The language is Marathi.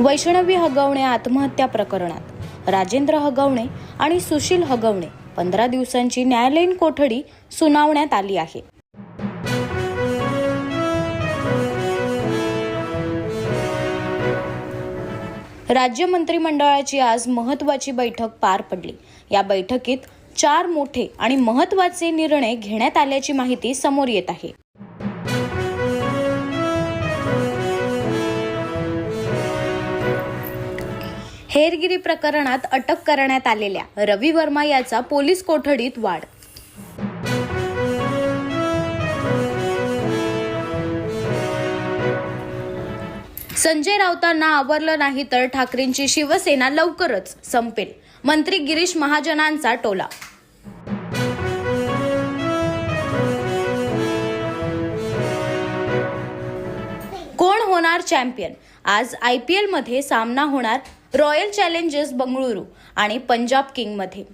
वैष्णवी हगवणे आत्महत्या प्रकरणात. राजेंद्र हगवणे आणि सुशील हगवणे पंधरा दिवसांची न्यायालयीन कोठडी सुनावण्यात आली आहे. राज्य मंत्रिमंडळाची आज महत्त्वाची बैठक पार पडली. या बैठकीत चार मोठे आणि महत्त्वाचे निर्णय घेण्यात आल्याची माहिती समोर येत आहे. हेरगिरी प्रकरणात अटक करण्यात आलेल्या रवी वर्मा याचा पोलीस कोठडीत वाढ. संजय राऊतांना आवरलं नाही तर ठाकरेंची शिवसेना लवकरच संपेल. मंत्री गिरीश महाजनांचा टोला चॅम्पियन. आज आय पी एलमध्ये सामना होणार रॉयल चॅलेंजर्स बंगळुरू आणि पंजाब किंगमध्ये.